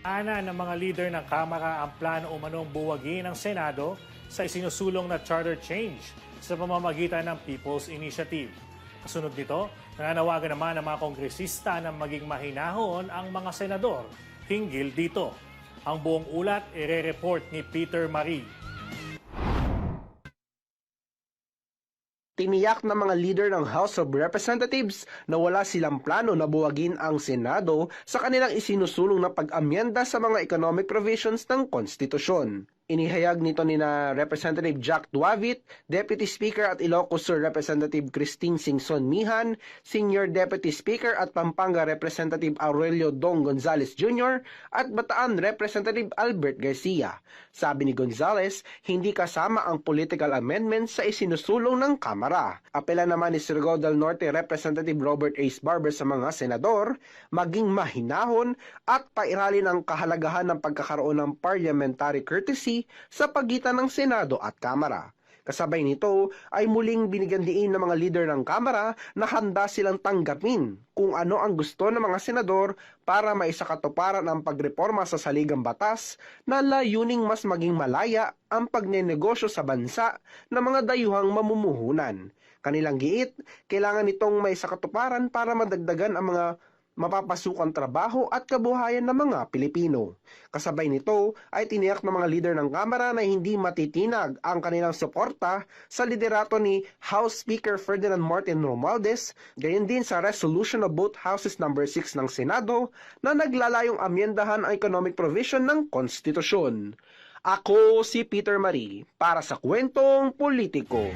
Ana ng mga leader ng Kamara ang plano umanong buwagin ng Senado sa isinusulong na charter change sa pamamagitan ng People's Initiative. Kasunod nito, nananawagan naman ng mga kongresista na maging mahinahon ang mga senador hinggil dito. Ang buong ulat ire-report ni Peter Marie. Tiniyak ng mga leader ng House of Representatives na wala silang plano na buwagin ang Senado sa kanilang isinusulong na pag-amyenda sa mga economic provisions ng konstitusyon. Inihayag nito ni na Representative Jack Duavit, Deputy Speaker at Ilocos Sur Representative Christine Singson Mihan, Senior Deputy Speaker at Pampanga Representative Aurelio Dong Gonzales Jr. at Bataan Representative Albert Garcia. Sabi ni Gonzales, hindi kasama ang political amendments sa isinusulong ng Kamara. Apela naman ni Surigao del Norte Representative Robert Ace Barber sa mga senador, maging mahinahon at pairalin ang kahalagahan ng pagkakaroon ng parliamentary courtesy sa pagitan ng Senado at Kamara. Kasabay nito ay muling binigyan diin ng mga leader ng Kamara na handa silang tanggapin kung ano ang gusto ng mga senador para maisakatuparan ang pagreforma sa saligang batas na layuning mas maging malaya ang pagnenegosyo sa bansa ng mga dayuhang mamumuhunan. Kanilang giit, kailangan nitong maisakatuparan para madagdagan ang mga mapapasukang trabaho at kabuhayan ng mga Pilipino. Kasabay nito ay tiniyak ng mga leader ng Kamara na hindi matitinag ang kanilang suporta sa liderato ni House Speaker Ferdinand Martin Romualdez, gayon din sa resolution of both houses number 6 ng Senado na naglalayong amyendahan ang economic provision ng konstitusyon. Ako si Peter Marie para sa kwentong politiko.